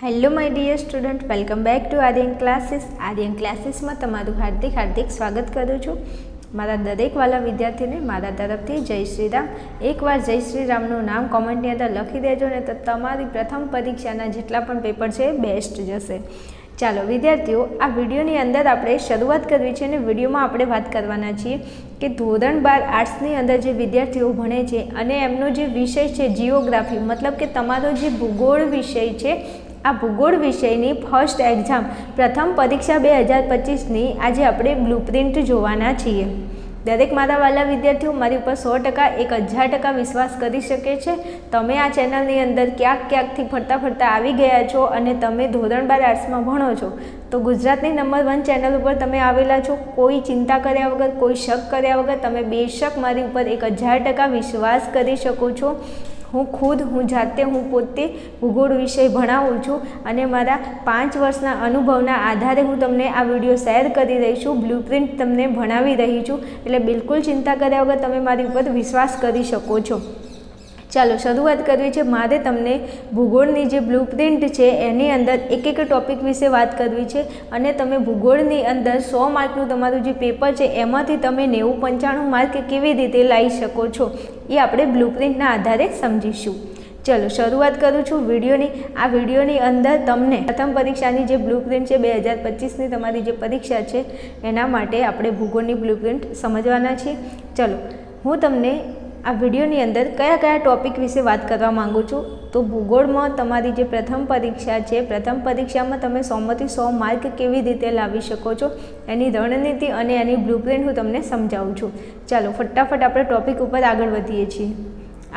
Hello my dear student welcome back to Aryan classes Aryan ક્લાસીસમાં તમારું હાર્દિક હાર્દિક સ્વાગત કરું છું. મારા દરેક વાલા વિદ્યાર્થીને, મારા તરફથી જય શ્રી રામ. એકવાર જય શ્રી રામનું નામ કોમેન્ટની અંદર લખી દેજો ને તો તમારી પ્રથમ પરીક્ષાના જેટલા પણ પેપર છે બેસ્ટ જશે. ચાલો, વિદ્યાર્થીઓ, આ વિડીયોની અંદર આપણે શરૂઆત કરવી છે અને વિડીયોમાં આપણે વાત કરવાના છીએ કે ધોરણ બાર આર્ટ્સની અંદર જે વિદ્યાર્થીઓ ભણે છે અને એમનો જે વિષય છે જીઓગ્રાફી મતલબ કે તમારો જે ભૂગોળ વિષય છે આ ભૂગોળ વિષયની ફર્સ્ટ એક્ઝામ પ્રથમ પરીક્ષા બે હજાર પચીસની આજે આપણે બ્લુપ્રિન્ટ જોવાના છીએ. દરેક મારા વાલા વિદ્યાર્થીઓ મારી ઉપર સો ટકા એક હજાર ટકા વિશ્વાસ કરી શકે છે. તમે આ ચેનલની અંદર ક્યાંક ક્યાંકથી ફરતા ફરતા આવી ગયા છો અને તમે ધોરણ બાર આર્ટ્સમાં ભણો છો. તો ગુજરાતની નંબર વન ચેનલ ઉપર તમે આવેલા છો. કોઈ ચિંતા કર્યા વગર, કોઈ શક કર્યા વગર તમે બેશક મારી ઉપર એક હજાર ટકા વિશ્વાસ કરી શકો છો. હું ખુદ, હું જાતે, હું પોતે ભૂગોળ વિષય ભણાવું છું અને મારા પાંચ વર્ષના અનુભવના આધારે હું તમને આ વીડિયો શેર કરી રહી છું બ્લુપ્રિન્ટ તમને ભણાવી રહી છું. એટલે બિલકુલ ચિંતા કર્યા વગર તમે મારી ઉપર વિશ્વાસ કરી શકો છો. ચાલો, શરૂઆત કરવી છે મારે તમને ભૂગોળની જે બ્લુપ્રિન્ટ છે, એની અંદર એક એક ટોપિક વિશે વાત કરવી છે અને તમે ભૂગોળની અંદર સો માર્કનું તમારું જે પેપર છે, એમાંથી તમે નેવું પંચાણું માર્ક કેવી રીતે લાવી શકો છો, એ આપણે બ્લુપ્રિન્ટના આધારે સમજીશું. ચલો, શરૂઆત કરું છું વિડીયોની. આ વિડીયોની અંદર તમને પ્રથમ પરીક્ષાની જે બ્લુપ્રિન્ટ છે, બે હજાર પચીસની તમારી જે પરીક્ષા છે, એના માટે આપણે ભૂગોળની બ્લુપ્રિન્ટ સમજવાના છીએ. ચલો, હું તમને આ વિડીયોની અંદર કયા કયા ટોપિક વિશે વાત કરવા માગું છું? તો ભૂગોળમાં તમારી જે પ્રથમ પરીક્ષા છે, પ્રથમ પરીક્ષામાં તમે સોમાંથી સો માર્ક કેવી રીતે લાવી શકો છો? એની રણનીતિ અને એની બ્લુપ્રિન્ટ હું તમને સમજાવું છું. ચાલો, ફટાફટ આપણે ટોપિક ઉપર આગળ વધીએ છીએ.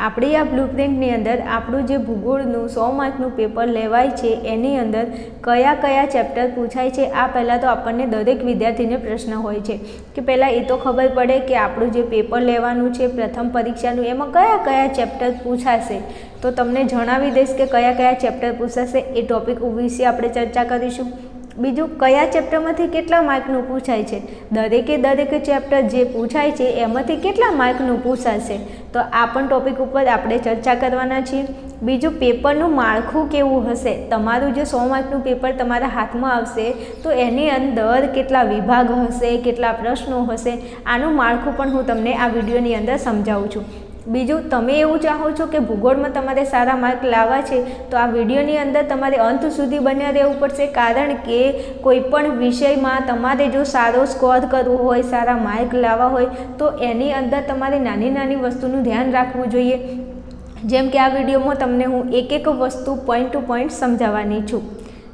આપણી આ બ્લુપ્રિન્ટની અંદર આપણું જે ભૂગોળનું, સો માર્કનું પેપર લેવાય છે, એની અંદર કયા કયા ચેપ્ટર પૂછાય છે, આ પહેલાં તો આપણને દરેક વિદ્યાર્થીને પ્રશ્ન હોય છે. કે પહેલાં એ તો ખબર પડે કે આપણું જે પેપર લેવાનું છે, પ્રથમ પરીક્ષાનું, એમાં કયા કયા ચેપ્ટર પૂછાશે. તો તમને જણાવી દઈશ કે કયા કયા ચેપ્ટર પૂછાશે. એ ટોપિક વિશે આપણે ચર્ચા કરીશું. બીજું કયા ચેપ્ટરમાંથી કેટલા માર્કનું પૂછાય છે? દરેકે દરેક ચેપ્ટર જે પૂછાય છે, એમાંથી કેટલા માર્કનું પૂછાશે? તો આ પણ ટોપિક ઉપર આપણે ચર્ચા કરવાના છીએ. બીજું પેપરનું માળખું કેવું હશે? તમારું જે સો માર્કનું પેપર તમારા હાથમાં આવશે, તો એની અંદર કેટલા વિભાગ હશે, કેટલા પ્રશ્નો હશે? આનું માળખું પણ હું તમને આ વિડીયોની અંદર સમજાવું છું. બીજું, તમે એવું ચાહો છો કે ભૂગોળમાં તમારે સારા માર્ક લાવવા છે, તો આ વિડીયોની અંદર તમારે અંત સુધી બન્યા રહેવું પડશે, કારણ કે કોઈપણ વિષયમાં તમારે જો સારો સ્કોર કરવો હોય, સારા માર્ક લાવવા હોય, તો એની અંદર તમારે નાની નાની વસ્તુનું ધ્યાન રાખવું જોઈએ. જેમ કે આ વિડીયોમાં તમને હું એક એક વસ્તુ પોઈન્ટ ટુ પોઈન્ટ સમજાવવાની છું.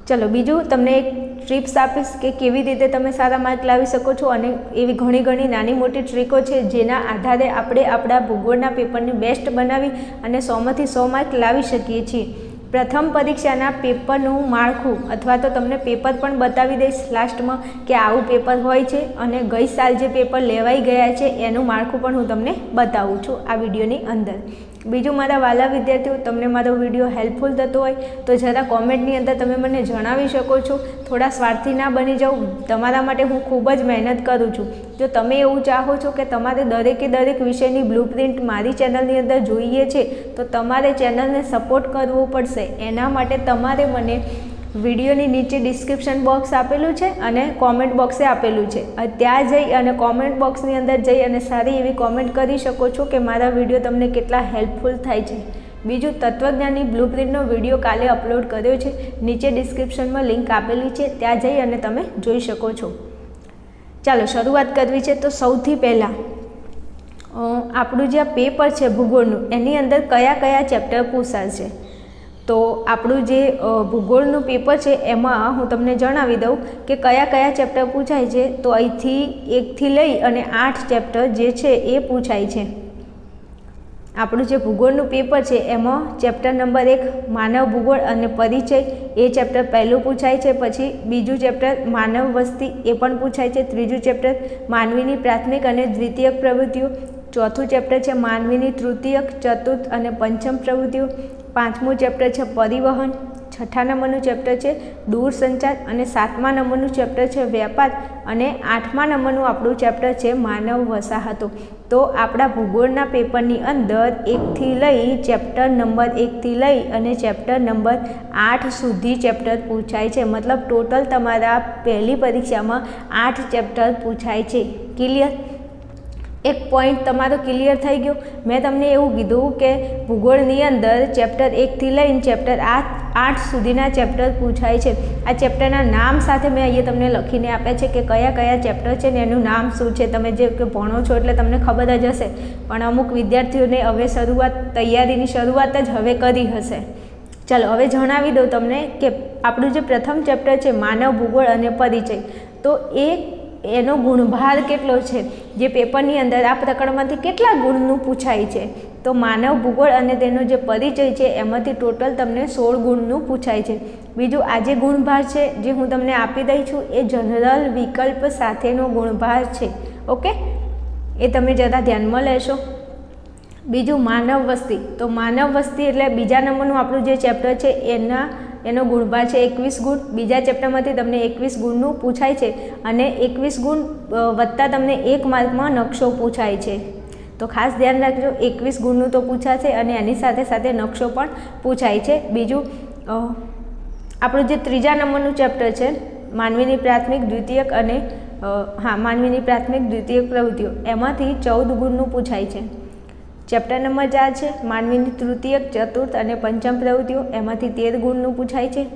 ચલો બીજું, તમને એક ટ્રીપ્સ આપીશ કે કેવી રીતે તમે સારા માર્ક લાવી શકો છો અને એવી ઘણી ઘણી નાની મોટી ટ્રીકો છે જેના આધારે આપણે આપણા ભૂગોળના પેપરને બેસ્ટ બનાવી અને સોમાંથી સો માર્ક લાવી શકીએ છીએ. પ્રથમ પરીક્ષાના પેપરનું માળખું અથવા તો તમને પેપર પણ બતાવી દઈશ લાસ્ટમાં કે આવું પેપર હોય છે અને ગઈ સાલ જે પેપર લેવાઈ ગયા છે એનું માળખું પણ હું તમને બતાવું છું આ વિડીયોની અંદર. બીજું મારા વાલા વિદ્યાર્થીઓ, તમને મારો વીડિયો હેલ્પફુલ થતો હોય, તો જરા કોમેન્ટની અંદર તમે મને જણાવી શકો છો. થોડા સ્વાર્થી ના બની જાઉં તમારા માટે હું ખૂબ જ મહેનત કરું છું. જો તમે એવું ચાહો છો કે તમારે દરેકે દરેક વિષયની બ્લુપ્રિન્ટ મારી ચેનલની અંદર જોઈએ છે, તો તમારે ચેનલને સપોર્ટ કરવો પડશે. એના માટે તમારે મને વિડીયોની નીચે ડિસ્ક્રિપ્શન બોક્સ આપેલું છે અને કોમેન્ટ બોક્સે આપેલું છે. ત્યાં જઈ અને કોમેન્ટ બોક્સની અંદર જઈ અને સારી એવી કોમેન્ટ કરી શકો છો કે મારા વીડિયો તમને કેટલા હેલ્પફુલ થાય છે. બીજું, તત્વજ્ઞાનની બ્લુપ્રિન્ટનો વીડિયો કાલે અપલોડ કર્યો છે. નીચે ડિસ્ક્રિપ્શનમાં લિંક આપેલી છે. ત્યાં જઈ અને તમે જોઈ શકો છો. ચાલો, શરૂઆત કરવી છે તો સૌથી પહેલાં આપણું જે પેપર છે ભૂગોળનું, એની અંદર કયા કયા ચેપ્ટર પૂછાશે તો આપણું જે ભૂગોળનું પેપર છે એમાં હું તમને જણાવી દઉં કે કયા કયા ચેપ્ટર પૂછાય છે. તો અહીંથી એકથી લઈ અને આઠ ચેપ્ટર જે છે એ પૂછાય છે. આપણું જે ભૂગોળનું પેપર છે એમાં ચેપ્ટર નંબર એક માનવ ભૂગોળ અને પરિચય એ ચેપ્ટર પહેલું પૂછાય છે. પછી બીજું ચેપ્ટર માનવ વસ્તી એ પણ પૂછાય છે. ત્રીજું ચેપ્ટર માનવીની પ્રાથમિક અને દ્વિતીયક પ્રવૃત્તિઓ. ચોથું ચેપ્ટર છે માનવીની તૃતીયક, ચતુર્થ અને પંચમ પ્રવૃત્તિઓ. પાંચમું ચેપ્ટર છે પરિવહન છઠ્ઠા નંબરનું ચેપ્ટર છે દૂરસંચાર અને સાતમા નંબરનું ચેપ્ટર છે વ્યાપાર અને આઠમા નંબરનું આપણું ચેપ્ટર છે માનવ વસાહતો. તો આપણા ભૂગોળના પેપરની અંદર એકથી લઈ ચેપ્ટર નંબર એકથી લઈ અને ચેપ્ટર નંબર આઠ સુધી ચેપ્ટર પૂછાય છે. મતલબ ટોટલ તમારા પહેલી પરીક્ષામાં આઠ ચેપ્ટર પૂછાય છે. ક્લિયર? એક પોઈન્ટ તમારો ક્લિયર થઈ ગયો. મેં તમને એવું કીધું કે ભૂગોળની અંદર ચેપ્ટર એકથી લઈને ચેપ્ટર આઠ આઠ સુધીના ચેપ્ટર પૂછાય છે. આ ચેપ્ટરના નામ સાથે મેં અહીંયા તમને લખીને આપ્યા છે કે કયા કયા ચેપ્ટર છે ને એનું નામ શું છે. તમે જે ભણો છો એટલે તમને ખબર જ હશે. પણ અમુક વિદ્યાર્થીઓને હવે શરૂઆત, તૈયારીની શરૂઆત જ હવે કરી હશે. ચાલો, હવે જણાવી દઉં તમને કે આપણું જે પ્રથમ ચેપ્ટર છે, માનવ ભૂગોળ અને પરિચય. તો એ એનો ગુણભાર કેટલો છે? જે પેપરની અંદર આ પ્રકરણમાંથી કેટલા ગુણનું પૂછાય છે? તો માનવ ભૂગોળ અને તેનો જે પરિચય છે, એમાંથી ટોટલ તમને સોળ ગુણનું પૂછાય છે. બીજું, આ જે ગુણભાર છે, જે હું તમને આપી દઈ છું, એ જનરલ વિકલ્પ સાથેનો ગુણભાર છે. ઓકે? એ તમે જરા ધ્યાનમાં લેશો. બીજું, માનવ વસ્તી. તો માનવ વસ્તી એટલે બીજા નંબરનું આપણું જે ચેપ્ટર છે, એના એનો ગુણભાર છે એકવીસ ગુણ. બીજા ચેપ્ટરમાંથી તમને એકવીસ ગુણનું પૂછાય છે અને એકવીસ ગુણ વત્તા તમને એક માર્કમાં નકશો પૂછાય છે. તો ખાસ ધ્યાન રાખજો, એકવીસ ગુણનું તો પૂછાશે અને એની સાથે સાથે નકશો પણ પૂછાય છે. બીજું આપણું જે ત્રીજા નંબરનું ચેપ્ટર છે, માનવીની પ્રાથમિક, દ્વિતીયક અને હા, માનવીની પ્રાથમિક, દ્વિતીયક પ્રવૃત્તિઓ, એમાંથી ચૌદ ગુણનું પૂછાય છે. ચેપ્ટર નંબર ચાર છે, માનવીની તૃતીય, ચતુર્થ અને પંચમ પ્રવૃત્તિઓ. એમાંથી તેર ગુણનું પૂછાય છે.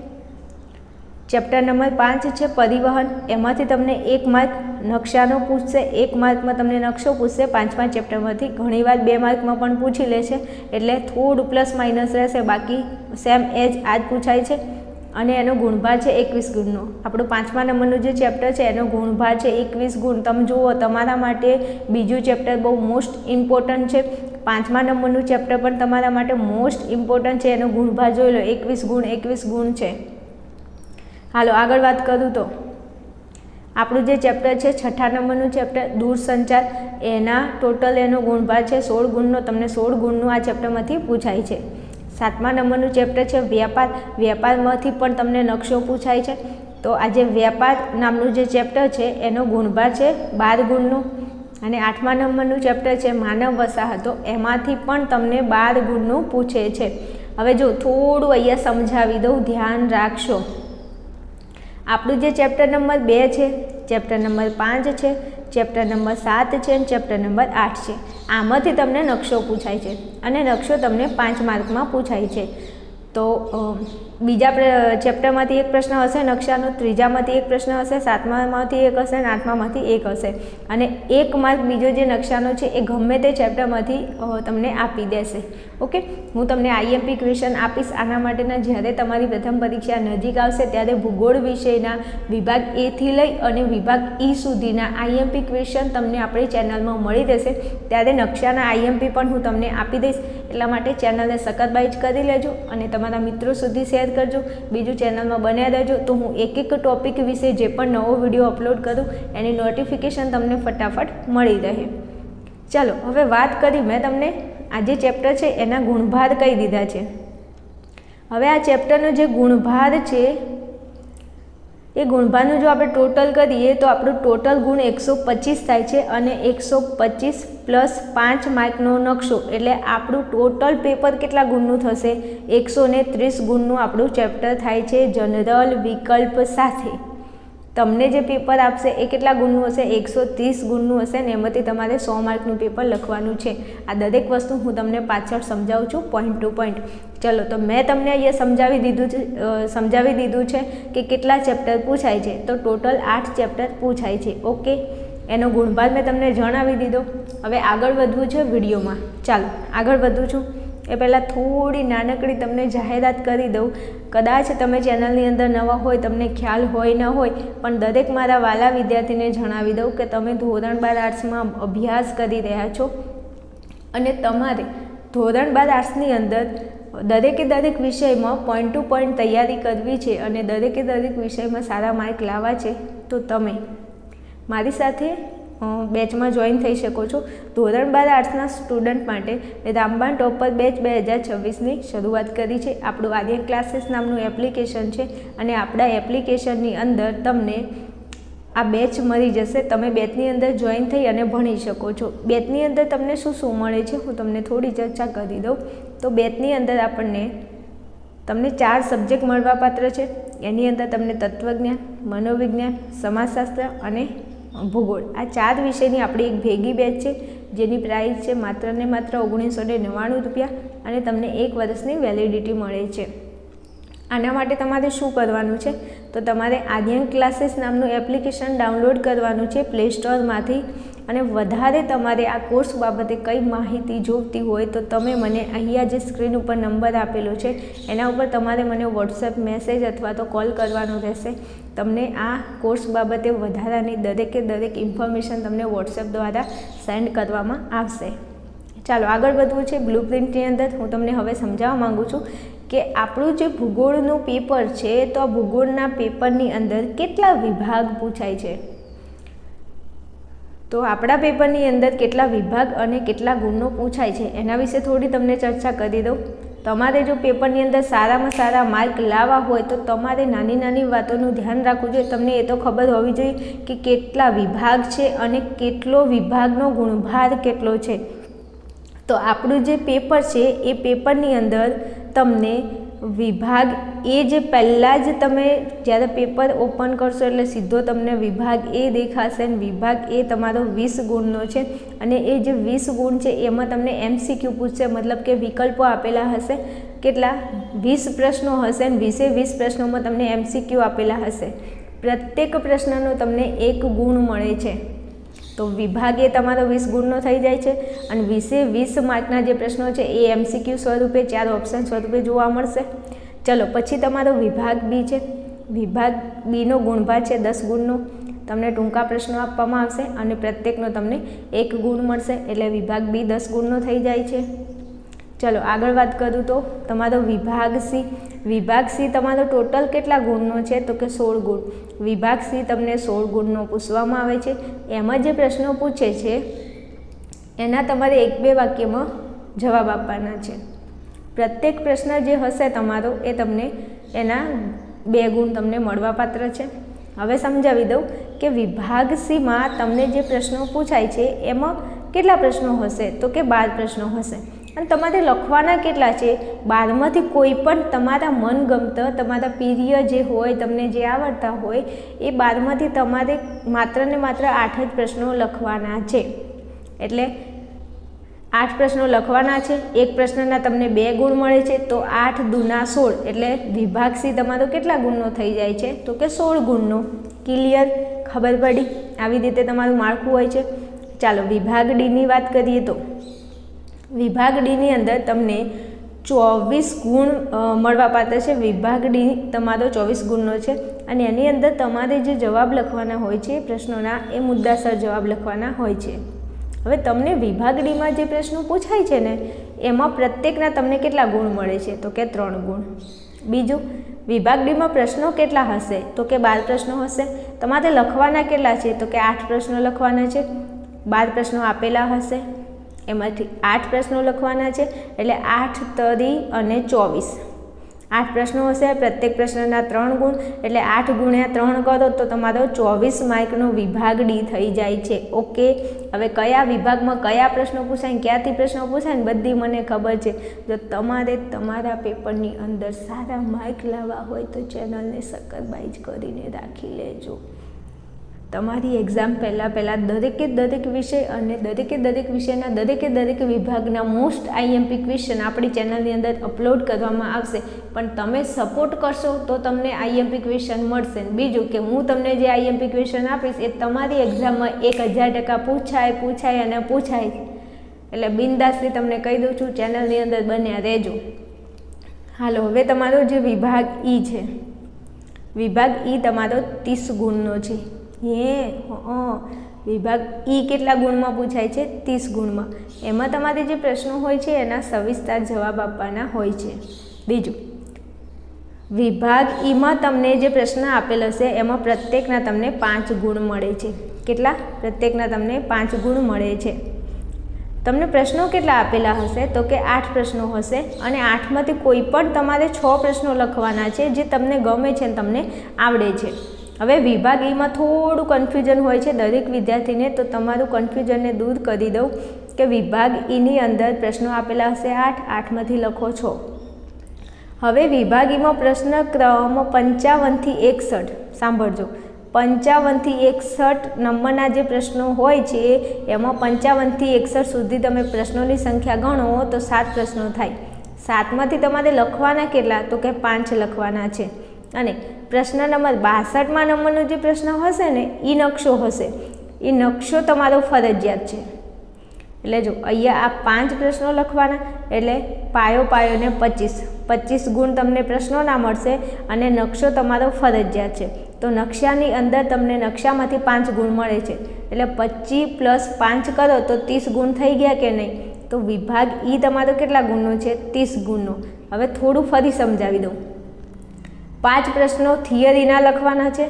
ચેપ્ટર નંબર પાંચ છે, પરિવહન. એમાંથી તમને એક માર્ક નકશાનો પૂછશે. એક માર્કમાં તમને નકશો પૂછશે. પાંચમા ચેપ્ટરમાંથી ઘણીવાર બે માર્કમાં પણ પૂછી લે છે. એટલે થોડું પ્લસ માઇનસ રહેશે. બાકી સેમ એજ આ જ પૂછાય છે. અને એનો ગુણભાર છે એકવીસ ગુણનો. આપણું પાંચમા નંબરનું જે ચેપ્ટર છે, એનો ગુણભાર છે એકવીસ ગુણ. તમે જુઓ, તમારા માટે બીજું ચેપ્ટર બહુ મોસ્ટ ઇમ્પોર્ટન્ટ છે. પાંચમા નંબરનું ચેપ્ટર પણ તમારા માટે મોસ્ટ ઇમ્પોર્ટન્ટ છે. એનો ગુણભાર જોઈ લો, એકવીસ ગુણ એકવીસ ગુણ છે. હાલો, આગળ વાત કરું તો. આપણું જે ચેપ્ટર છે, છઠ્ઠા નંબરનું ચેપ્ટર દૂરસંચાર. એના ટોટલ એનો ગુણભાર છે સોળ ગુણનો. તમને સોળ ગુણનું આ ચેપ્ટરમાંથી પૂછાય છે. સાતમા નંબરનું ચેપ્ટર છે, વ્યાપાર. વ્યાપારમાંથી પણ તમને નકશો પૂછાય છે. તો આજે વ્યાપાર નામનું જે ચેપ્ટર છે, એનો ગુણભાર છે, બાર ગુણનો. અને આઠમા નંબરનું ચેપ્ટર છે, માનવ વસાહતો. એમાંથી પણ તમને બાર ગુણનું પૂછે છે. હવે જો થોડું અહીંયા સમજાવી દઉં, ધ્યાન રાખશો. આપણું જે ચેપ્ટર નંબર બે છે, ચેપ્ટર નંબર પાંચ છે ચેપ્ટર નંબર સાત છે અને ચેપ્ટર નંબર આઠ છે. આમાંથી તમને નકશો પૂછાય છે અને નકશો તમને પાંચ માર્કમાં પૂછાય છે. તો બીજા ચેપ્ટરમાંથી એક પ્રશ્ન હશે, નકશાનો ત્રીજામાંથી એક પ્રશ્ન હશે, સાતમામાંથી એક હશે, અને આઠમામાંથી એક હશે. અને એક માર્ક બીજો જે નકશાનો છે, એ ગમે તે ચેપ્ટરમાંથી તમને આપી દેશે. ઓકે? હું તમને આઈએમપી ક્વેશ્ચન આપીશ. આના માટેના જ્યારે તમારી પ્રથમ પરીક્ષા નજીક આવશે, ત્યારે ભૂગોળ વિષયના વિભાગ એથી લઈ અને વિભાગ ઈ સુધીના આઈએમપી ક્વેશ્ચન તમને આપણી ચેનલમાં મળી રહેશે. ત્યારે નકશાના આઈએમપી પણ હું તમને આપી દઈશ. એટલા માટે ચેનલને સખત બાઇચ કરી લેજો અને તમારા મિત્રો સુધી શેર કરજો. બીજું ચેનલમાં બન્યા રહેજો તો હું એક એક ટોપિક વિશે જે પણ નવો વીડિયો અપલોડ કરું, એની નોટિફિકેશન તમને ફટાફટ મળી રહે. ચાલો, હવે વાત કરી મેં તમને આ જે ચેપ્ટર છે એના ગુણભાર કહી દીધા છે. હવે આ ચેપ્ટરનો જે ગુણભાર છે એ ગુણભાનું જો આપણે ટોટલ કરીએ તો આપણું ટોટલ ગુણ એકસો પચીસ થાય છે અને એકસો પચીસ પ્લસ પાંચ માર્કનો નકશો, એટલે આપણું ટોટલ પેપર કેટલા ગુણનું થશે? એકસો ને ત્રીસ ગુણનું આપણું ચેપ્ટર થાય છે જનરલ વિકલ્પ સાથે. તમને જે પેપર આપશે એ કેટલા ગુણનું હશે? એકસો ત્રીસ ગુણનું હશે ને એમાંથી તમારે સો માર્કનું પેપર લખવાનું છે. આ દરેક વસ્તુ હું તમને પાછળ સમજાવું છું પોઈન્ટ ટુ પોઈન્ટ ચલો, તો મેં તમને અહીંયા સમજાવી દીધું છે સમજાવી દીધું છે કે કેટલા ચેપ્ટર પૂછાય છે. તો ટોટલ આઠ ચેપ્ટર પૂછાય છે. ઓકે એનો ગુણભાગ મેં તમને જણાવી દીધો. હવે આગળ વધવું છે વિડીયોમાં. ચાલો, આગળ વધું છું. એ પહેલાં થોડી નાનકડી તમને જાહેરાત કરી દઉં. કદાચ તમે ચેનલની અંદર નવા હોય, તમને ખ્યાલ હોય ન હોય, પણ દરેક મારા વાલા વિદ્યાર્થીને જણાવી દઉં કે તમે ધોરણ બાર આર્ટ્સમાં અભ્યાસ કરી રહ્યા છો અને તમારે ધોરણ બાર આર્ટ્સની અંદર દરેકે દરેક વિષયમાં પોઈન્ટ ટુ પોઈન્ટ તૈયારી કરવી છે અને દરેકે દરેક વિષયમાં સારા માર્ક લાવવા છે તો તમે મારી સાથે બેચમાં જોઈન થઈ શકો છો. ધોરણ બાર આર્ટ્સના સ્ટુડન્ટ માટે રામબાણ ટોપર બેચ બે હજાર છવ્વીસની શરૂઆત કરી છે. આપણું આર્યન ક્લાસીસ નામનું એપ્લિકેશન છે અને આપણા એપ્લિકેશનની અંદર તમને આ બેચ મળી જશે. તમે બેચની અંદર જોઈન થઈ અને ભણી શકો છો. બેચની અંદર તમને શું શું મળે છે હું તમને થોડી ચર્ચા કરી દઉં. તો બેચની અંદર આપણને તમને ચાર સબ્જેક્ટ મળવાપાત્ર છે. એની અંદર તમને તત્વજ્ઞાન, મનોવિજ્ઞાન, સમાજશાસ્ત્ર અને ભૂગોળ. આ ચાર વિષયની આપણી એક ભેગી બેચ છે, જેની પ્રાઇસ છે માત્ર ને માત્ર ઓગણીસો ને નવ્વાણું રૂપિયા અને તમને એક વર્ષની વેલિડિટી મળે છે. આના માટે તમારે શું કરવાનું છે? તો તમારે આર્યન ક્લાસીસ નામનું એપ્લિકેશન ડાઉનલોડ કરવાનું છે પ્લે સ્ટોરમાંથી અને વધારે તમારે આ કોર્સ બાબતે કઈ માહિતી જોઈતી હોય તો તમે મને અહીંયા જે સ્ક્રીન ઉપર નંબર આપેલો છે, એના ઉપર તમારે મને વોટ્સએપ મેસેજ અથવા તો કોલ કરવાનો રહેશે. તમને આ કોર્સ બાબતે વધારાની દરેકે દરેક ઇન્ફોર્મેશન તમને વોટ્સએપ દ્વારા સેન્ડ કરવામાં આવશે. ચાલો, આગળ વધવું છે બ્લુ પ્રિન્ટની અંદર. હું તમને હવે સમજાવવા માગું છું કે આપણું જે ભૂગોળનું પેપર છે, તો આ ભૂગોળના પેપરની અંદર કેટલા વિભાગ પૂછાય છે? તો આપણા પેપરની અંદર કેટલા વિભાગ અને કેટલા ગુણનો પૂછાય છે, એના વિશે થોડી તમને ચર્ચા કરી દઉં. તમારે જો પેપરની અંદર સારામાં સારા માર્ક લાવવા હોય તો તમારે નાની નાની વાતોનું ધ્યાન રાખવું જોઈએ. તમને એ તો ખબર હોવી જોઈએ કે કેટલા વિભાગ છે અને કેટલો વિભાગનો ગુણભાર કેટલો છે. તો આપણું જે પેપર છે એ પેપરની અંદર તમને વિભાગ એ જે પહેલાં જ તમે જ્યારે પેપર ઓપન કરશો એટલે સીધો તમને વિભાગ એ દેખાશે અને વિભાગ એ તમારો વીસ ગુણનો છે. અને એ જે વીસ ગુણ છે, એમાં તમને એમસીક્યુ પૂછશે. મતલબ કે વિકલ્પો આપેલા હશે. કેટલા? વીસ પ્રશ્નો હશે અને વીસે વીસ પ્રશ્નોમાં તમને એમસીક્યુ આપેલા હશે. પ્રત્યેક પ્રશ્નનો તમને એક ગુણ મળે છે. તો વિભાગ તમારો વીસ ગુણનો થઈ જાય છે અને વીસે વીસ માર્કના જે પ્રશ્નો છે એ એમસીક્યુ સ્વરૂપે ચાર ઓપ્શન સ્વરૂપે જોવા મળશે. ચલો, પછી તમારો વિભાગ બી છે. વિભાગ બીનો ગુણભાગ છે દસ ગુણનો. તમને ટૂંકા પ્રશ્નો આપવામાં આવશે અને પ્રત્યેકનો તમને એક ગુણ મળશે. એટલે વિભાગ બી દસ ગુણનો થઈ જાય છે. ચલો, આગળ વાત કરું તો તમારો વિભાગ સી વિભાગ સી તમારો ટોટલ કેટલા ગુણનો છે? તો કે સોળ ગુણ. વિભાગ સી તમને સોળ ગુણનો પૂછવામાં આવે છે. એમાં જે પ્રશ્નો પૂછે છે, એના તમારે એક બે વાક્યમાં જવાબ આપવાના છે. પ્રત્યેક પ્રશ્ન જે હશે તમારો, એ તમને એના બે ગુણ તમને મળવાપાત્ર છે. હવે સમજાવી દઉં કે વિભાગ સીમાં તમને જે પ્રશ્નો પૂછાય છે, એમાં કેટલા પ્રશ્નો હશે? તો કે બાર પ્રશ્નો હશે. અને તમારે લખવાના કેટલા છે? બારમાંથી કોઈ પણ તમારા મનગમતા, તમારા પ્રિય જે હોય, તમને જે આવડતા હોય, એ બારમાંથી તમારે માત્ર ને માત્ર આઠ જ પ્રશ્નો લખવાના છે. એટલે આઠ પ્રશ્નો લખવાના છે. એક પ્રશ્નના તમને બે ગુણ મળે છે. તો આઠ દુના સોળ. એટલે વિભાગ સી તમારો કેટલા ગુણનો થઈ જાય છે? તો કે સોળ ગુણનો. ક્લિયર ખબર પડી? આવી રીતે તમારું માળખું હોય છે. ચાલો, વિભાગ ડીની વાત કરીએ તો. વિભાગ ડીની અંદર તમને ચોવીસ ગુણ મળવાપાત્ર છે. વિભાગ ડી તમારો ચોવીસ ગુણનો છે. અને એની અંદર તમારે જે જવાબ લખવાના હોય છે પ્રશ્નોના, એ મુદ્દાસર જવાબ લખવાના હોય છે. હવે તમને વિભાગ ડીમાં જે પ્રશ્નો પૂછાય છે ને, એમાં પ્રત્યેકના તમને કેટલા ગુણ મળે છે? તો કે ત્રણ ગુણ. બીજું, વિભાગ ડીમાં પ્રશ્નો કેટલા હશે? તો કે બાર પ્રશ્નો હશે. તમારે લખવાના કેટલા છે? તો કે આઠ પ્રશ્નો લખવાના છે. બાર પ્રશ્નો આપેલા હશે. એમાંથી આઠ પ્રશ્નો લખવાના છે, એટલે આઠ તરી અને ચોવીસ. આઠ પ્રશ્નો હશે, પ્રત્યેક પ્રશ્નના ત્રણ ગુણ, એટલે આઠ ગુણ્યા ત્રણ કરો તો તમારો ચોવીસ માર્કનો વિભાગ ડી થઈ જાય છે. ઓકે હવે કયા વિભાગમાં કયા પ્રશ્નો પૂછાય ક્યાંથી પ્રશ્નો પૂછાય બધી મને ખબર છે. જો તમારે તમારા પેપરની અંદર સારા માર્ક લાવવા હોય તો ચેનલને સક્કરબાઈજ કરીને રાખી લેજો. તમારી એક્ઝામ પહેલાં પહેલાં દરેકે દરેક વિષય અને દરેકે દરેક વિષયના દરેકે દરેક વિભાગના મોસ્ટ આઈએમપી ક્વેશ્ચન આપણી ચેનલની અંદર અપલોડ કરવામાં આવશે. પણ તમે સપોર્ટ કરશો તો તમને આઈએમપી ક્વેશ્ચન મળશે. બીજું કે હું તમને જે આઈએમપી ક્વેશ્ચન આપીશ એ તમારી એક્ઝામમાં એક હજાર ટકા પૂછાય પૂછાય અને પૂછાય. એટલે બિંદાસથી તમને કહી દઉં છું ચેનલની અંદર બન્યા રહેજો. હાલો, હવે તમારો જે વિભાગ ઈ છે. વિભાગ ઈ તમારો ત્રીસ ગુણનો છે. હે વિભાગ ઈ કેટલા ગુણમાં પૂછાય છે? ત્રીસ ગુણમાં. એમાં તમારે જે પ્રશ્નો હોય છે, એના સવિસ્તાર જવાબ આપવાના હોય છે. બીજું, વિભાગ ઈમાં તમને જે પ્રશ્ન આપેલ હશે, એમાં પ્રત્યેકના તમને પાંચ ગુણ મળે છે. કેટલા? પ્રત્યેકના તમને પાંચ ગુણ મળે છે. તમને પ્રશ્નો કેટલા આપેલા હશે? તો કે આઠ પ્રશ્નો હશે અને આઠમાંથી કોઈ પણ તમારે છ પ્રશ્નો લખવાના છે, જે તમને ગમે છે અને તમને આવડે છે. હવે વિભાગ એમાં થોડું કન્ફ્યુઝન હોય છે દરેક વિદ્યાર્થીને, તો તમારું કન્ફ્યુઝનને દૂર કરી દઉં કે વિભાગ ઈની અંદર પ્રશ્નો આપેલા હશે આઠ, આઠમાંથી લખો છો. હવે વિભાગ ઈમાં પ્રશ્ન ક્રમ પંચાવનથી એકસઠ, સાંભળજો. પંચાવનથી એકસઠ નંબરના જે પ્રશ્નો હોય છે, એમાં પંચાવનથી એકસઠ સુધી તમે પ્રશ્નોની સંખ્યા ગણો, તો સાત પ્રશ્નો થાય. સાતમાંથી તમારે લખવાના કેટલા? તો કે પાંચ લખવાના છે. અને પ્રશ્ન નંબર બાસઠમાં નંબરનો જે પ્રશ્ન હશે ને એ નકશો હશે. એ નકશો તમારો ફરજિયાત છે. એટલે જો અહીંયા આ પાંચ પ્રશ્નો લખવાના, એટલે પાયો પાયો ને પચીસ. પચીસ ગુણ તમને પ્રશ્નોના મળશે અને નકશો તમારો ફરજિયાત છે. તો નકશાની અંદર તમને નકશામાંથી પાંચ ગુણ મળે છે. એટલે પચીસ પ્લસ પાંચ કરો તો ત્રીસ ગુણ થઈ ગયા કે નહીં? તો વિભાગ ઈ તમારો કેટલા ગુણનો છે? ત્રીસ ગુણનો. હવે થોડું ફરી સમજાવી દઉં. પાંચ પ્રશ્નો થિયરીના લખવાના છે.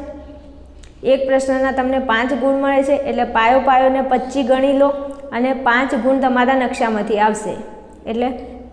એક પ્રશ્નના તમને પાંચ ગુણ મળે છે, એટલે પાયો પાયોને પચીસ ગણી લો અને પાંચ ગુણ તમારા નકશામાંથી આવશે. એટલે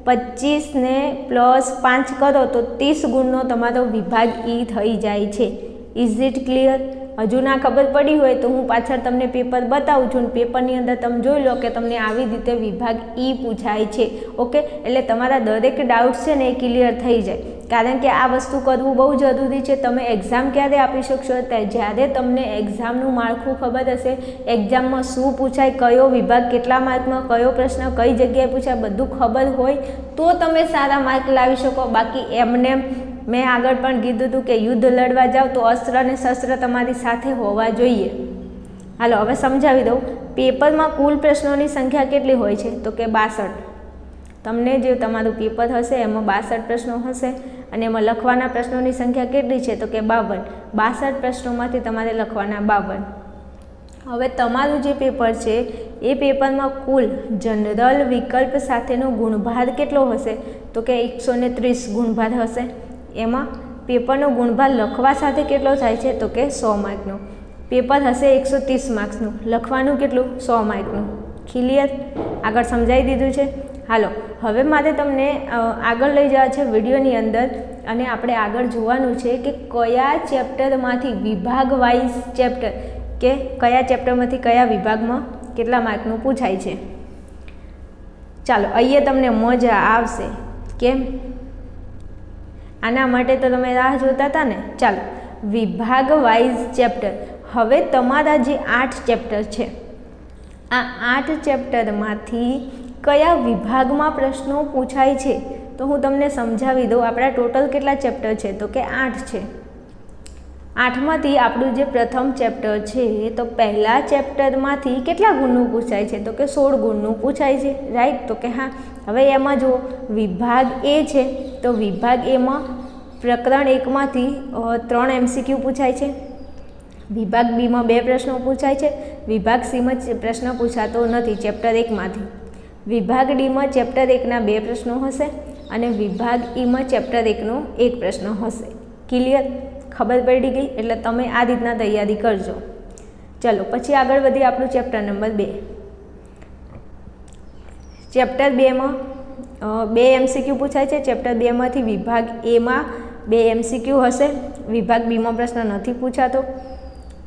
પચીસને પ્લસ પાંચ કરો તો ત્રીસ ગુણનો તમારો વિભાગ ઈ થઈ જાય છે. ઇઝ ઇટ ક્લિયર હજુ ના ખબર પડી હોય તો હું પાછળ તમને પેપર બતાવું છું પેપરની અંદર તમે જોઈ લો કે તમને આવી રીતે વિભાગ ઈ પૂછાય છે. ઓકે? એટલે તમારા દરેક ડાઉટ છે ને એ ક્લિયર થઈ જાય. કારણ કે આ વસ્તુ કરવું બહુ જરૂરી છે. તમે એક્ઝામ ક્યારે આપી શકશો? જ્યારે તમને એક્ઝામનું માળખું ખબર હશે એક્ઝામમાં શું પૂછાય, કયો વિભાગ કેટલા માર્કમાં, કયો પ્રશ્ન, કઈ જગ્યાએ પૂછાય, બધું ખબર હોય તો તમે સારા માર્ક લાવી શકો. બાકી એમને મેં આગળ પણ કીધું હતું કે યુદ્ધ લડવા જાઓ તો અસ્ત્ર અને શસ્ત્ર તમારી સાથે હોવા જોઈએ. હાલો, હવે સમજાવી દઉં. પેપરમાં કુલ પ્રશ્નોની સંખ્યા કેટલી હોય છે? તો કે બાસઠ. તમને જે તમારું પેપર હશે, એમાં બાસઠ પ્રશ્નો હશે. અને એમાં લખવાના પ્રશ્નોની સંખ્યા કેટલી છે? તો કે બાવન. બાસઠ પ્રશ્નોમાંથી તમારે લખવાના બાવન. હવે તમારું જે પેપર છે, એ પેપરમાં કુલ જનરલ વિકલ્પ સાથેનો ગુણભાર કેટલો હશે? તો કે એકસો ને ત્રીસ ગુણભાર હશે. એમાં પેપરનો ગુણભાર લખવા સાથે કેટલો થાય છે? તો કે સો માર્કનો. પેપર હશે એકસો ત્રીસ માર્ક્સનું. લખવાનું કેટલું? સો માર્કનું. ક્લિયર આગળ સમજાવી દીધું છે? હાલો. હવે મારે તમને આગળ લઈ જવા છે વિડીયોની અંદર અને આપણે આગળ જોવાનું છે કે કયા ચેપ્ટરમાંથી વિભાગ વાઇઝ ચેપ્ટર કે કયા ચેપ્ટરમાંથી કયા વિભાગમાં કેટલા માર્કનું પૂછાય છે. ચાલો, અહીંયા તમને મજા આવશે. કેમ? આના માટે તો તમે રાહ જોતા હતા ને? ચાલો વિભાગ વાઇઝ ચેપ્ટર. હવે તમારા જે આઠ ચેપ્ટર છે, આ આઠ ચેપ્ટરમાંથી કયા વિભાગમાં પ્રશ્નો પૂછાય છે? તો હું તમને સમજાવી દઉં, આપણા ટોટલ કેટલા ચેપ્ટર છે? તો કે આઠ છે. આઠમાંથી આપણું જે પ્રથમ ચેપ્ટર છે, તો પહેલાં ચેપ્ટરમાંથી કેટલા ગુણનું પૂછાય છે? તો કે સોળ ગુણનું પૂછાય છે રાઈટ તો કે હા. હવે એમાં જો વિભાગ એ છે, તો વિભાગ એમાં પ્રકરણ એકમાંથી ત્રણ એમસીક્યુ પૂછાય છે. વિભાગ બીમાં બે પ્રશ્નો પૂછાય છે. વિભાગ સીમાં પ્રશ્ન પૂછાતો નથી, ચેપ્ટર એકમાંથી. વિભાગ ડીમાં ચેપ્ટર એકના બે પ્રશ્નો હશે. અને વિભાગ ઈમાં ચેપ્ટર એકનો એક પ્રશ્ન હશે. ક્લિયર ખબર પડી ગઈ? એટલે તમે આ રીતના તૈયારી કરજો. ચલો, પછી આગળ વધીએ આપણું ચેપ્ટર નંબર બે. ચેપ્ટર બેમાં બે એમસીક્યુ પૂછાય છે. ચેપ્ટર બેમાંથી વિભાગ એમાં બે એમસીક્યુ હશે. વિભાગ બીમાં પ્રશ્ન નથી પૂછાતો.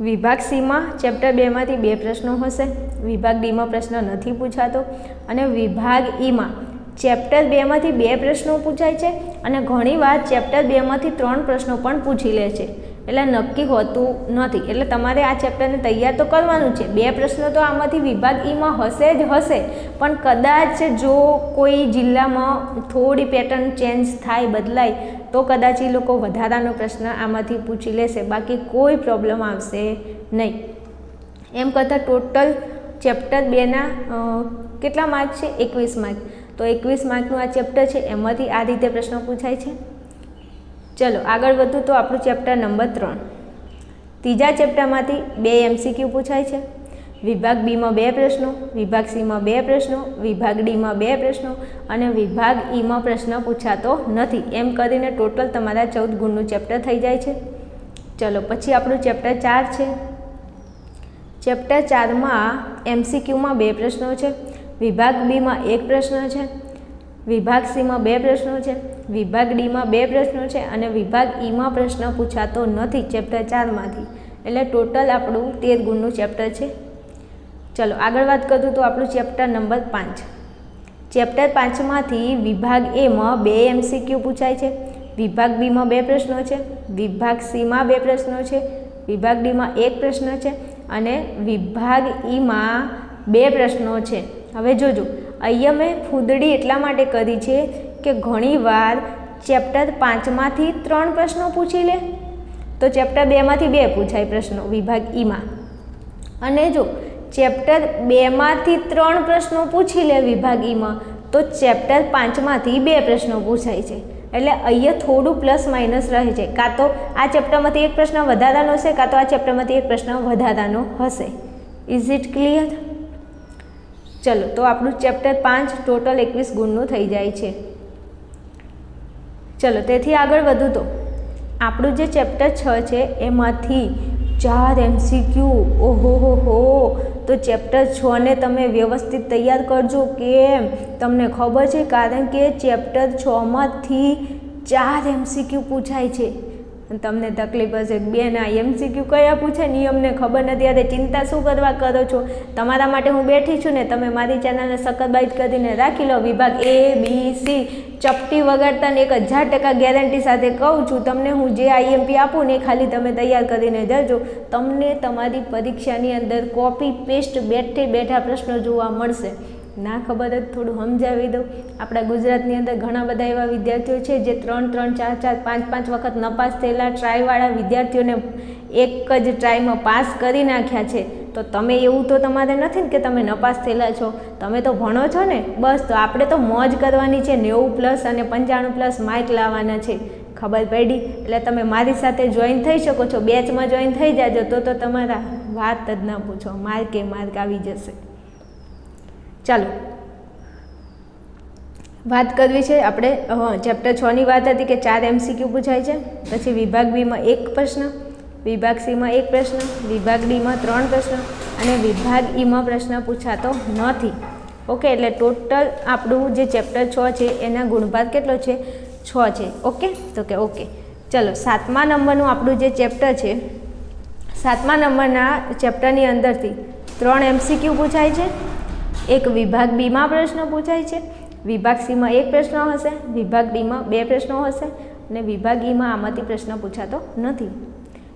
વિભાગ સીમાં ચેપ્ટર બેમાંથી બે પ્રશ્નો હશે. વિભાગ ડીમાં પ્રશ્ન નથી પૂછાતો. અને વિભાગ ઈમાં ચેપ્ટર બેમાંથી બે પ્રશ્નો પૂછાય છે અને ઘણીવાર ચેપ્ટર બેમાંથી ત્રણ પ્રશ્નો પણ પૂછી લે છે. એટલે નક્કી હોતું નથી. એટલે તમારે આ ચેપ્ટરને તૈયાર તો કરવાનું છે. બે પ્રશ્નો તો આમાંથી વિભાગ ઈમાં હશે જ હશે. પણ કદાચ જો કોઈ જિલ્લામાં થોડી પેટર્ન ચેન્જ થાય, બદલાય, તો કદાચ એ લોકો વધારાનો પ્રશ્ન આમાંથી પૂછી લેશે. બાકી કોઈ પ્રોબ્લેમ આવશે નહીં. એમ કરતાં ટોટલ ચેપ્ટર બેના કેટલા માર્ક છે? એકવીસ માર્ક તો એકવીસ માર્કનું આ ચેપ્ટર છે, એમાંથી આ રીતે પ્રશ્નો પૂછાય છે. ચલો, આગળ વધું તો આપણું ચેપ્ટર નંબર ત્રણ. ત્રીજા ચેપ્ટરમાંથી બે એમસીક્યુ પૂછાય છે. વિભાગ બીમાં બે પ્રશ્નો, વિભાગ સીમાં બે પ્રશ્નો, વિભાગ ડીમાં બે પ્રશ્નો અને વિભાગ ઈમાં પ્રશ્ન પૂછાતો નથી. એમ કરીને ટોટલ તમારા ચૌદ ગુણનું ચેપ્ટર થઈ જાય છે. ચલો, પછી આપણું ચેપ્ટર ચાર છે. ચેપ્ટર ચારમાં એમસીક્યુમાં બે પ્રશ્નો છે. વિભાગ બીમાં એક પ્રશ્ન છે. વિભાગ સીમાં બે પ્રશ્નો છે. વિભાગ ડીમાં બે પ્રશ્નો છે અને વિભાગ ઈમાં પ્રશ્ન પૂછાતો નથી ચેપ્ટર ચારમાંથી. એટલે ટોટલ આપણું તેર ગુણનું ચેપ્ટર છે. ચલો, આગળ વાત કરું તો આપણું ચેપ્ટર નંબર પાંચ. ચેપ્ટર પાંચમાંથી વિભાગ એમાં બે એમસીક્યુ પૂછાય છે. વિભાગ બીમાં બે પ્રશ્નો છે. વિભાગ સીમાં બે પ્રશ્નો છે. વિભાગ ડીમાં એક પ્રશ્ન છે અને વિભાગ ઈમાં બે પ્રશ્નો છે. હવે જોજો, અહીંયા મેં ફૂદડી એટલા માટે કરી છે કે ઘણીવાર ચેપ્ટર પાંચમાંથી ત્રણ પ્રશ્નો પૂછી લે. તો ચેપ્ટર બેમાંથી બે પૂછાય પ્રશ્નો, વિભાગ ઈમાં. અને જો ચેપ્ટર બેમાંથી ત્રણ પ્રશ્નો પૂછી લે વિભાગ ઈમાં, તો ચેપ્ટર પાંચમાંથી બે પ્રશ્નો પૂછાય છે. એટલે અહીંયા થોડું પ્લસ માઇનસ રહે છે. કાં તો આ ચેપ્ટરમાંથી એક પ્રશ્ન વધારાનો હશે, કાં તો આ ચેપ્ટરમાંથી એક પ્રશ્ન વધારાનો હશે. ઇઝ ઇટ ક્લિયર ચલો, તો આપણું ચેપ્ટર પાંચ ટોટલ એકવીસ ગુણનું થઈ જાય છે. ચલો, તેથી આગળ વધું તો આપણું જે ચેપ્ટર છ છે, એમાંથી ચાર એમસીક્યુ ઓહો હો હો તો ચેપ્ટર છને તમે વ્યવસ્થિત તૈયાર કરજો, કેમ? તમને ખબર છે? કારણ કે ચેપ્ટર છમાંથી ચાર એમસીક્યુ પૂછાય છે. તમને તકલીફ હશે. બેન, આ એમસીક્યુ કયા પૂછે નિયમને ખબર નથી. અરે ચિંતા શું કરવા કરો છો? તમારા માટે હું બેઠી છું ને, તમે મારી ચેનલને સકરબાઈટ કરીને રાખી લો. વિભાગ એ બી સી ચપટી વગાડતા ને એક હજાર ટકા ગેરંટી સાથે કહું છું. તમને હું જે આઈએમપી આપું ને, એ ખાલી તમે તૈયાર કરીને જજો. તમને તમારી પરીક્ષાની અંદર કોપી પેસ્ટ બેઠે બેઠા પ્રશ્નો જોવા મળશે. ના ખબર જ થોડું સમજાવી દઉં. આપણા ગુજરાતની અંદર ઘણા બધા એવા વિદ્યાર્થીઓ છે જે ત્રણ ત્રણ, ચાર ચાર, પાંચ પાંચ વખત નપાસ થયેલા ટ્રાયવાળા વિદ્યાર્થીઓને એક જ ટ્રાયમાં પાસ કરી નાખ્યા છે. તો તમે એવું તો તમારે નથી ને કે તમે નપાસ થયેલા છો. તમે તો ભણો છો ને? બસ, તો આપણે તો મોજ કરવાની છે. નેવું પ્લસ અને પંચાણું પ્લસ માર્ક લાવવાના છે. ખબર પડી? એટલે તમે મારી સાથે જોઈન થઈ શકો છો. બેચમાં જોઈન થઈ જાજો. તો તો તમારા વાત જ ના પૂછો. માર્કે માર્ક આવી જશે. ચાલો. વાત કરવી છે આપણે ચેપ્ટર છની વાત હતી કે ચાર એમસીક્યુ પૂછાય છે, પછી વિભાગ બીમાં એક પ્રશ્ન, વિભાગ સીમાં એક પ્રશ્ન, વિભાગ ડીમાં ત્રણ પ્રશ્ન અને વિભાગ ઈમાં પ્રશ્ન પૂછાતો નથી. ઓકે, એટલે ટોટલ આપણું જે ચેપ્ટર છ છે એના ગુણભાર કેટલો છે? છ છે. ઓકે? તો કે ઓકે. ચલો, સાતમા નંબરનું આપણું જે ચેપ્ટર છે, સાતમા નંબરના ચેપ્ટરની અંદરથી ત્રણ એમસીક્યુ પૂછાય છે એક વિભાગ બીમાં પ્રશ્ન પૂછાય છે. વિભાગ સીમાં એક પ્રશ્ન હશે, વિભાગ ડીમાં બે પ્રશ્નો હશે અને વિભાગ ઈમાં આમાંથી પ્રશ્ન પૂછાતો નથી.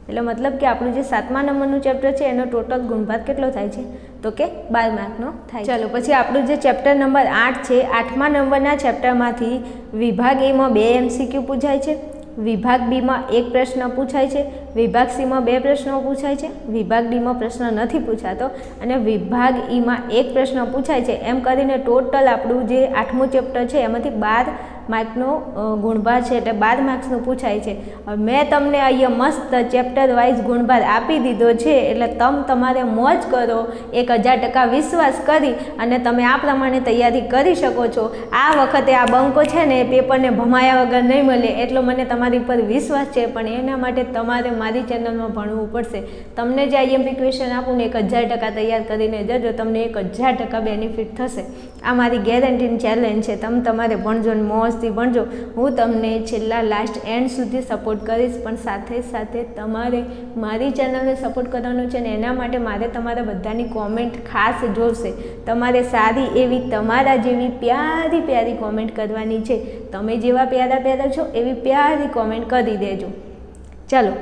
એટલે મતલબ કે આપણું જે સાતમા નંબરનું ચેપ્ટર છે, એનો ટોટલ ગુણભાર કેટલો થાય છે? તો કે બાર માર્કનો થાય ચાલો, પછી આપણું જે ચેપ્ટર નંબર આઠ છે, આઠમા નંબરના ચેપ્ટરમાંથી વિભાગ એમાં બે એમસીક્યુ પૂછાય છે. વિભાગ બીમાં એક પ્રશ્ન પૂછાય છે, વિભાગ સીમાં બે પ્રશ્નો પૂછાય છે, વિભાગ ડીમાં પ્રશ્ન નથી પૂછાતો અને વિભાગ ઈમાં એક પ્રશ્ન પૂછાય છે. એમ કરીને ટોટલ આપણું જે આઠમું ચેપ્ટર છે, એમાંથી બાર માર્કનો ગુણભાર છે એટલે બાર માર્ક્સનું પૂછાય છે. મેં તમને અહીંયા મસ્ત ચેપ્ટર વાઇઝ ગુણભાર આપી દીધો છે એટલે તમ તમારે મોજ કરો, એક હજાર ટકા વિશ્વાસ કરી અને તમે આ પ્રમાણે તૈયારી કરી શકો છો. આ વખતે આ બંકો છે ને પેપરને ભમાયા વગર નહીં મળે. એટલો મને તમારી પર વિશ્વાસ છે પણ એના માટે તમારે મારી ચેનલમાં ભણવું પડશે. તમને જે આઈએમપી ક્વેશ્ચન આપું ને એક હજાર ટકા તૈયાર કરીને જજો, તમને એક હજાર ટકા બેનિફિટ થશે. આ મારી ગેરંટીની ચેલેન્જ છે. તમે તમારે ભણજો ને મોજથી ભણજો. હું તમને છેલ્લા લાસ્ટ એન્ડ સુધી સપોર્ટ કરીશ, પણ સાથે સાથે તમારે મારી ચેનલને સપોર્ટ કરવાનો છે ને એના માટે મારે તમારા બધાની કોમેન્ટ ખાસ જોશે. તમારે સારી એવી, તમારા જેવી પ્યારી પ્યારી કોમેન્ટ કરવાની છે. તમે જેવા પ્યારા પ્યારા છો, એવી પ્યારી કોમેન્ટ કરી દેજો. ચાલો,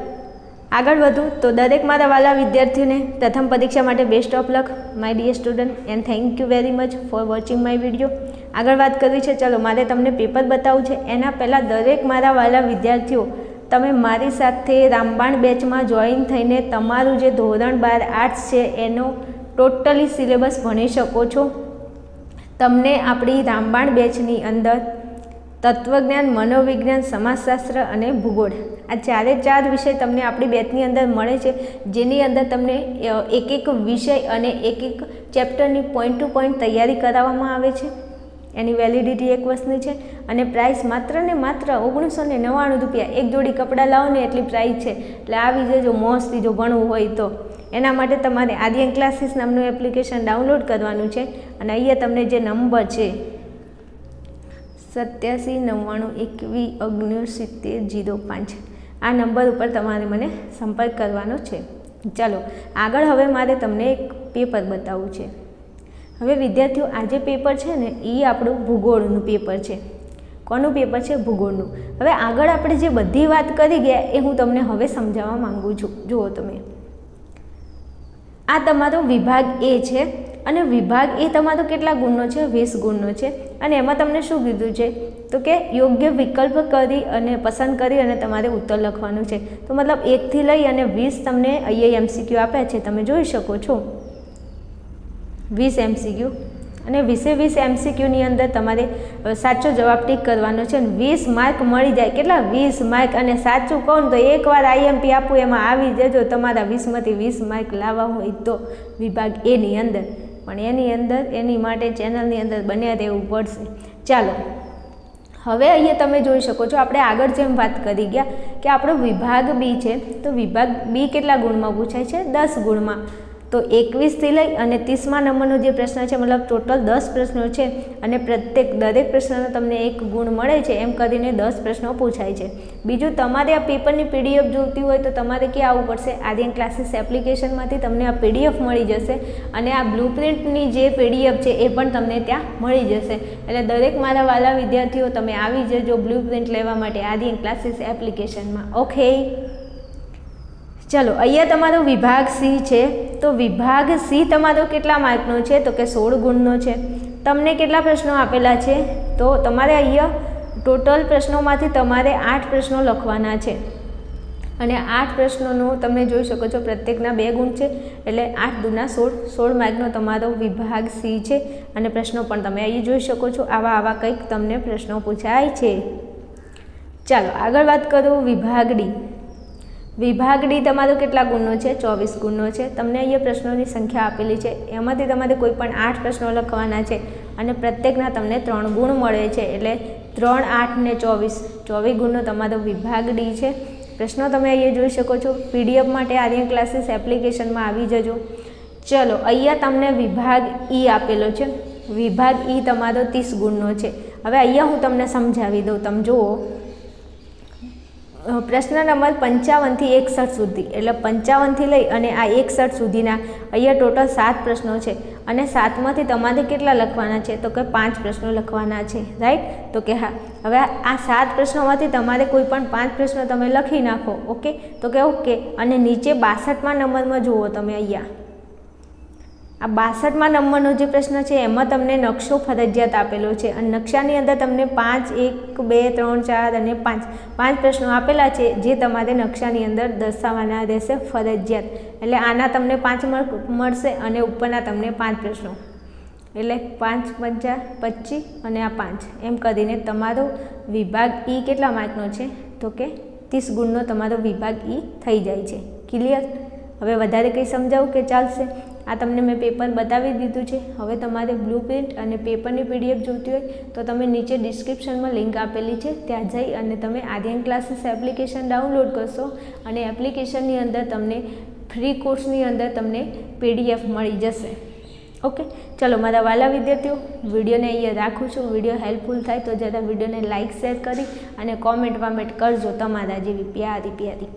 આગળ વધું. તો દરેક મારા વાલા વિદ્યાર્થીઓને પ્રથમ પરીક્ષા માટે best of luck my dear student and thank you very much for watching my video આગળ વાત કરવી છે, ચલો મારે તમને પેપર બતાવવું છે. એના પહેલાં દરેક મારા વાલા વિદ્યાર્થીઓ, તમે મારી સાથે રામબાણ બેચમાં જોઈન થઈને તમારું જે ધોરણ બાર આર્ટ્સ છે, એનો ટોટલી સિલેબસ ભણી શકો છો. તમને આપણી રામબાણ બેચની અંદર તત્વજ્ઞાન, મનોવિજ્ઞાન, સમાજશાસ્ત્ર અને ભૂગોળ આ ચારે ચાર વિષય તમને આપણી બેચની અંદર મળે છે, જેની અંદર તમને એક એક વિષય અને એક એક ચેપ્ટરની પોઈન્ટ ટુ પોઈન્ટ તૈયારી કરાવવામાં આવે છે. એની વેલિડિટી એક વર્ષની છે અને પ્રાઇસ માત્ર ને માત્ર ઓગણીસો ને નવ્વાણું રૂપિયા એક જોડી કપડાં લાવો ને એટલી પ્રાઇસ છે. એટલે આવી જજો મોસ્ટલી જો ભણવું હોય તો. એના માટે તમારે આર્યન ક્લાસીસ નામનું એપ્લિકેશન ડાઉનલોડ કરવાનું છે અને અહીંયા તમને જે નંબર છે સત્યાસી નવ્વાણું એકવીસ અગ્નિ સિત્તેર જીરો પાંચ, આ નંબર ઉપર તમારે મને સંપર્ક કરવાનો છે. ચાલો, આગળ હવે મારે તમને એક પેપર બતાવવું છે. હવે વિદ્યાર્થીઓ, આ જે પેપર છે ને એ આપણું ભૂગોળનું પેપર છે. કોનું પેપર છે? ભૂગોળનું. હવે આગળ આપણે જે બધી વાત કરી ગયા, એ હું તમને હવે સમજાવવા માંગુ છું. જુઓ તમે. આ તમારો વિભાગ એ છે અને વિભાગ એ તમારો કેટલા ગુણનો છે? વીસ ગુણનો છે. અને એમાં તમને શું કીધું છે? તો કે યોગ્ય વિકલ્પ કરી અને પસંદ કરી અને તમારે ઉત્તર લખવાનું છે. તો મતલબ એકથી લઈ અને વીસ તમને અહીંયા એમસીક્યુ આપ્યા છે. તમે જોઈ શકો છો. વીસ એમસીક્યુ અને વીસે વીસ એમસીક્યુની અંદર તમારે સાચો જવાબ ટીક કરવાનો છે અને વીસ માર્ક મળી જાય. કેટલા? વીસ માર્ક અને સાચું કહું તો એકવાર આઈએમપી આપું એમાં આવી જજો. તમારા વીસમાંથી વીસ માર્ક લાવવા હોય તો વિભાગ એની અંદર. પણ એની અંદર, એની માટે ચેનલની અંદર બન્યા રહેવું પડશે. ચાલો. હવે અહીંયા તમે જોઈ શકો છો, આપણે આગળ જેમ વાત કરી ગયા કે આપણો વિભાગ બી છે. તો વિભાગ બી કેટલા ગુણમાં પૂછાય છે? દસ ગુણમાં. તો એકવીસથી લઈ અને ત્રીસમા નંબરનો જે પ્રશ્ન છે, મતલબ ટોટલ દસ પ્રશ્નો છે અને પ્રત્યેક દરેક પ્રશ્નનો તમને એક ગુણ મળે છે, એમ કરીને દસ પ્રશ્નો પૂછાય છે. બીજું, તમારે આ પેપરની પીડીએફ જોઈતી હોય તો તમારે ક્યાં આવવું પડશે? આર્યન ક્લાસીસ એપ્લિકેશનમાંથી તમને આ પીડીએફ મળી જશે અને આ બ્લુપ્રિન્ટની જે પીડીએફ છે એ પણ તમને ત્યાં મળી જશે. એટલે દરેક મારા વાલા વિદ્યાર્થીઓ, તમે આવી જજો બ્લુપ્રિન્ટ લેવા માટે આર્યન ક્લાસીસ એપ્લિકેશનમાં. ઓકે ચલો, અહીંયા તમારો વિભાગ સી છે. તો વિભાગ સી તમારો કેટલા માર્કનો છે? તો કે સોળ ગુણનો છે. તમને કેટલા પ્રશ્નો આપેલા છે? તો તમારે અહીંયા ટોટલ પ્રશ્નોમાંથી તમારે આઠ પ્રશ્નો લખવાના છે. અને આઠ પ્રશ્નોનું તમે જોઈ શકો છો, પ્રત્યેકના બે ગુણ છે. એટલે આઠ દુના સોળ સોળ માર્કનો તમારો વિભાગ સી છે. અને પ્રશ્નો પણ તમે અહીં જોઈ શકો છો. આવા આવા કંઈક તમને પ્રશ્નો પૂછાય છે. ચાલો, આગળ વાત કરું વિભાગ ડી. વિભાગ ડી તમારો કેટલા ગુણનો છે? ચોવીસ ગુણનો છે. તમને અહીંયા પ્રશ્નોની સંખ્યા આપેલી છે. એમાંથી તમારે કોઈ પણ આઠ પ્રશ્નો લખવાના છે અને પ્રત્યેકના તમને ત્રણ ગુણ મળે છે. એટલે ત્રણ, આઠ ને ચોવીસ. ચોવીસ ગુણનો તમારો વિભાગ ડી છે. પ્રશ્નો તમે અહીંયા જોઈ શકો છો. પીડીએફ માટે આર્યન ક્લાસીસ એપ્લિકેશનમાં આવી જજો. ચલો, અહીંયા તમને વિભાગ ઈ આપેલો છે. વિભાગ ઈ તમારો ત્રીસ ગુણનો છે. હવે અહીંયા હું તમને સમજાવી દઉં. તમે જુઓ. પ્રશ્ન નંબર પંચાવનથી એકસઠ સુધી. એટલે પંચાવનથી લઈ અને આ એકસઠ સુધીના અહીંયા ટોટલ સાત પ્રશ્નો છે. અને સાતમાંથી તમારે કેટલા લખવાના છે? તો કે પાંચ પ્રશ્નો લખવાના છે. રાઈટ? તો કે હા. હવે આ સાત પ્રશ્નોમાંથી તમારે કોઈ પણ પાંચ પ્રશ્નો તમે લખી નાખો, ઓકે? તો કે ઓકે. અને નીચે બાસઠમાં નંબરમાં જુઓ તમે અહીંયા. આ બાસઠમાં નંબરનો જે પ્રશ્ન છે, એમાં તમને નકશો ફરજિયાત આપેલો છે. અને નકશાની અંદર તમને પાંચ, એક, બે, ત્રણ, ચાર અને પાંચ પાંચ પ્રશ્નો આપેલા છે, જે તમારે નકશાની અંદર દર્શાવવાના રહેશે ફરજિયાત. એટલે આના તમને પાંચ મળશે અને ઉપરના તમને પાંચ પ્રશ્નો. એટલે પાંચ પંચા પચીસ અને આ પાંચ. એમ કરીને તમારો વિભાગ ઈ કેટલા માર્કનો છે? તો કે ત્રીસ ગુણનો તમારો વિભાગ ઈ થઈ જાય છે. ક્લિયર હવે વધારે કંઈ સમજાવું કે ચાલશે? આ તમને મેં પેપર બતાવી દીધું છે. હવે તમારે બ્લુ પ્રિન્ટ અને પેપરની પીડીએફ જોઈતી હોય તો તમે નીચે ડિસ્ક્રિપ્શનમાં લિંક આપેલી છે. ત્યાં જઈ અને તમે આર્યન ક્લાસીસ એપ્લિકેશન ડાઉનલોડ કરશો અને એપ્લિકેશનની અંદર તમને ફ્રી કોર્સની અંદર તમને પીડીએફ મળી જશે. ઓકે? ચલો, મારા વાલા વિદ્યાર્થીઓ, વિડીયોને અહીંયા રાખું છું. વીડિયો હેલ્પફુલ થાય તો જરા વિડીયોને લાઇક શેર કરી અને કોમેન્ટ વોમેન્ટ કરજો તમારા જેવી પ્યારી પ્યારી